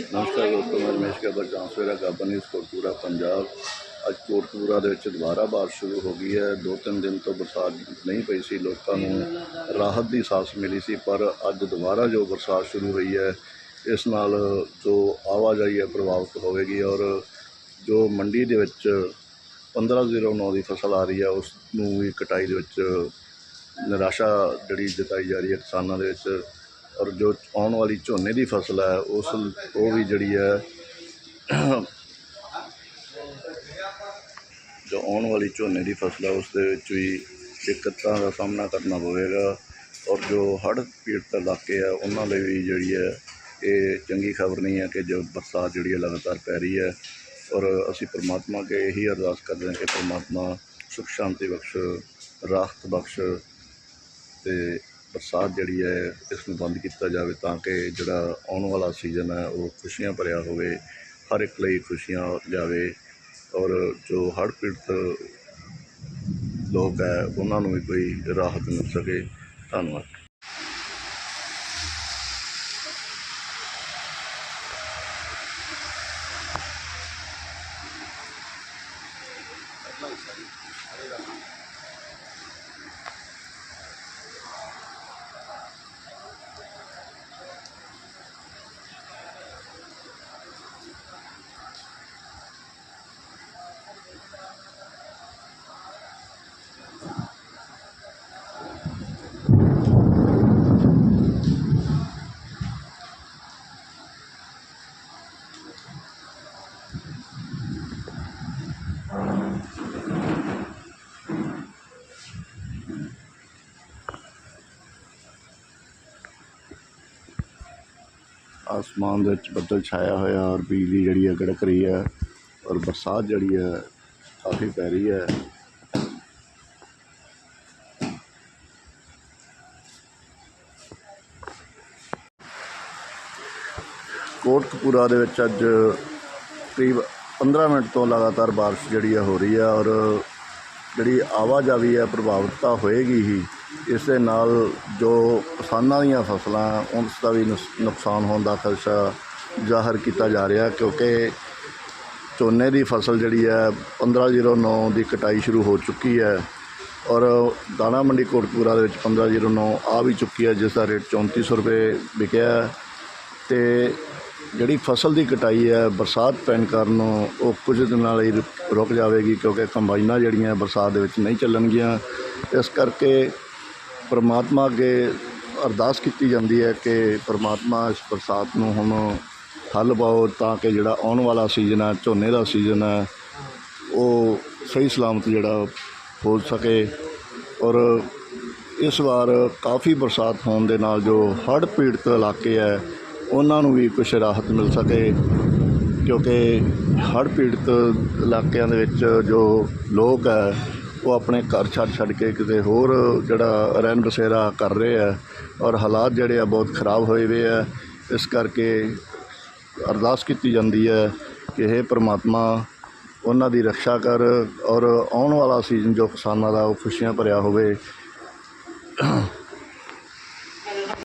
ਨਮਸਕਾਰ ਦੋਸਤੋ, ਮੈਂ ਰਮੇਸ਼ ਗੱਬਰ ਚਾਂਸਲਰ ਗਾਬਨ ਨਿਊਜ਼ ਕੋਟਪੂਰਾ ਪੰਜਾਬ। ਅੱਜ ਕੋਟਪੂਰਾ ਦੇ ਵਿੱਚ ਦੁਬਾਰਾ ਬਾਰਿਸ਼ ਸ਼ੁਰੂ ਹੋ ਗਈ ਹੈ। ਦੋ ਤਿੰਨ ਦਿਨ ਤੋਂ ਬਰਸਾਤ ਨਹੀਂ ਪਈ ਸੀ, ਲੋਕਾਂ ਨੂੰ ਰਾਹਤ ਦੀ ਸਾਸ ਮਿਲੀ ਸੀ, ਪਰ ਅੱਜ ਦੁਬਾਰਾ ਜੋ ਬਰਸਾਤ ਸ਼ੁਰੂ ਹੋਈ ਹੈ, ਇਸ ਨਾਲ ਜੋ ਆਵਾਜਾਈ ਹੈ ਪ੍ਰਭਾਵਿਤ ਹੋਵੇਗੀ ਔਰ ਜੋ ਮੰਡੀ ਦੇ ਵਿੱਚ 1509 ਦੀ ਫਸਲ ਆ ਰਹੀ ਹੈ, ਉਸ ਨੂੰ ਵੀ ਕਟਾਈ ਦੇ ਵਿੱਚ ਨਿਰਾਸ਼ਾ ਜਿਹੜੀ ਜਤਾਈ ਜਾ ਰਹੀ ਹੈ ਕਿਸਾਨਾਂ ਦੇ ਵਿੱਚ। ਔਰ ਜੋ ਆਉਣ ਵਾਲੀ ਝੋਨੇ ਦੀ ਫਸਲ ਹੈ, ਉਸ ਉਹ ਵੀ ਜਿਹੜੀ ਹੈ, ਜੋ ਆਉਣ ਵਾਲੀ ਝੋਨੇ ਦੀ ਫਸਲ ਹੈ, ਉਸ ਦੇ ਵਿੱਚ ਵੀ ਦਿੱਕਤਾਂ ਦਾ ਸਾਹਮਣਾ ਕਰਨਾ ਪਵੇਗਾ। ਔਰ ਜੋ ਹੜ੍ਹ ਪੀੜਤ ਇਲਾਕੇ ਆ ਉਹਨਾਂ ਲਈ ਵੀ ਜਿਹੜੀ ਹੈ, ਇਹ ਚੰਗੀ ਖਬਰ ਨਹੀਂ ਹੈ ਕਿ ਜੋ ਬਰਸਾਤ ਜਿਹੜੀ ਹੈ ਲਗਾਤਾਰ ਪੈ ਰਹੀ ਹੈ। ਔਰ ਅਸੀਂ ਪ੍ਰਮਾਤਮਾ ਅੱਗੇ ਇਹੀ ਅਰਦਾਸ ਕਰਦੇ ਹਾਂ ਕਿ ਪ੍ਰਮਾਤਮਾ ਸੁਖ ਸ਼ਾਂਤੀ ਬਖਸ਼ ਰਾਹਤ ਬਖਸ਼ ਤੇ ਬਰਸਾਤ ਜਿਹੜੀ ਹੈ, ਇਸ ਨੂੰ ਬੰਦ ਕੀਤਾ ਜਾਵੇ ਤਾਂ ਕਿ ਜਿਹੜਾ ਆਉਣ ਵਾਲਾ ਸੀਜ਼ਨ ਹੈ, ਉਹ ਖੁਸ਼ੀਆਂ ਭਰਿਆ ਹੋਵੇ, ਹਰ ਇੱਕ ਲਈ ਖੁਸ਼ੀਆਂ ਲਿਆਵੇ ਔਰ ਜੋ ਹੜ੍ਹ ਪੀੜਤ ਲੋਕ ਹੈ, ਉਹਨਾਂ ਨੂੰ ਵੀ ਕੋਈ ਰਾਹਤ ਮਿਲ ਸਕੇ। ਧੰਨਵਾਦ। ਆਸਮਾਨ ਦੇ ਵਿੱਚ ਬੱਦਲ ਛਾਇਆ ਹੋਇਆ ਔਰ ਬਿਜਲੀ ਜਿਹੜੀ ਹੈ ਗੜਕ ਰਹੀ ਹੈ ਔਰ ਬਰਸਾਤ ਜਿਹੜੀ ਹੈ ਕਾਫੀ ਪੈ ਰਹੀ ਹੈ। ਕੋਟਕਪੂਰਾ ਦੇ ਵਿੱਚ ਅੱਜ ਕਰੀਬ 15 ਮਿੰਟ ਤੋਂ ਲਗਾਤਾਰ ਬਾਰਿਸ਼ ਜਿਹੜੀ ਹੈ ਹੋ ਰਹੀ ਹੈ ਔਰ ਜਿਹੜੀ ਆਵਾਜਾਈ ਹੈ ਪ੍ਰਭਾਵਿਤ ਤਾਂ ਹੋਏਗੀ ਹੀ। ਇਸ ਦੇ ਨਾਲ ਜੋ ਕਿਸਾਨਾਂ ਦੀਆਂ ਫਸਲਾਂ, ਉਸ ਦਾ ਵੀ ਨੁਸ- ਨੁਕਸਾਨ ਹੋਣ ਦਾ ਖਦਸ਼ਾ ਜ਼ਾਹਰ ਕੀਤਾ ਜਾ ਰਿਹਾ ਕਿਉਂਕਿ ਝੋਨੇ ਦੀ ਫਸਲ ਜਿਹੜੀ ਹੈ 1509 ਦੀ ਕਟਾਈ ਸ਼ੁਰੂ ਹੋ ਚੁੱਕੀ ਹੈ ਔਰ ਦਾਣਾ ਮੰਡੀ ਕੋਟਪੂਰਾ ਦੇ ਵਿੱਚ 1509 ਆ ਵੀ ਚੁੱਕੀ ਹੈ, ਜਿਸ ਦਾ ਰੇਟ 3400 ਰੁਪਏ ਵਿਕਿਆ ਹੈ ਤੇ ਜਿਹੜੀ ਫਸਲ ਦੀ ਕਟਾਈ ਹੈ, ਬਰਸਾਤ ਪੈਣ ਕਾਰਨ ਉਹ ਕੁਝ ਦਿਨਾਂ ਲਈ ਰੁਕ- ਰੁਕ ਜਾਵੇਗੀ, ਕਿਉਂਕਿ ਕੰਬਾਈਨਾਂ ਜਿਹੜੀਆਂ ਬਰਸਾਤ ਦੇ ਵਿੱਚ ਨਹੀਂ ਚੱਲਣਗੀਆਂ। ਇਸ ਕਰਕੇ ਪਰਮਾਤਮਾ ਅੱਗੇ ਅਰਦਾਸ ਕੀਤੀ ਜਾਂਦੀ ਹੈ ਕਿ ਪਰਮਾਤਮਾ ਇਸ ਬਰਸਾਤ ਨੂੰ ਹੁਣ ਹੱਲ ਪਾਓ ਤਾਂ ਕਿ ਜਿਹੜਾ ਆਉਣ ਵਾਲਾ ਸੀਜ਼ਨ ਹੈ, ਝੋਨੇ ਦਾ ਸੀਜ਼ਨ ਹੈ, ਉਹ ਸਹੀ ਸਲਾਮਤ ਜਿਹੜਾ ਹੋ ਸਕੇ। ਔਰ ਇਸ ਵਾਰ ਕਾਫੀ ਬਰਸਾਤ ਹੋਣ ਦੇ ਨਾਲ ਜੋ ਹੜ੍ਹ ਪੀੜਤ ਇਲਾਕੇ ਹੈ, ਉਹਨਾਂ ਨੂੰ ਵੀ ਕੁਝ ਰਾਹਤ ਮਿਲ ਸਕੇ। ਕਿਉਂਕਿ ਹੜ੍ਹ ਪੀੜਤ ਇਲਾਕਿਆਂ ਦੇ ਵਿੱਚ ਜੋ ਲੋਕ ਹੈ ਉਹ ਆਪਣੇ ਘਰ ਛੱਡ ਛੱਡ ਕੇ ਕਿਤੇ ਹੋਰ ਜਿਹੜਾ ਰਹਿਣ ਬਸੇਰਾ ਕਰ ਰਹੇ ਆ ਔਰ ਹਾਲਾਤ ਜਿਹੜੇ ਆ ਬਹੁਤ ਖਰਾਬ ਹੋਏ ਹੋਏ ਆ। ਇਸ ਕਰਕੇ ਅਰਦਾਸ ਕੀਤੀ ਜਾਂਦੀ ਹੈ ਕਿ हे ਪ੍ਰਮਾਤਮਾ, ਉਹਨਾਂ ਦੀ ਰੱਖਿਆ ਕਰ ਔਰ ਆਉਣ ਵਾਲਾ ਸੀਜ਼ਨ ਜੋ ਕਿਸਾਨਾਂ ਦਾ ਉਹ ਖੁਸ਼ੀਆਂ ਭਰਿਆ ਹੋਵੇ।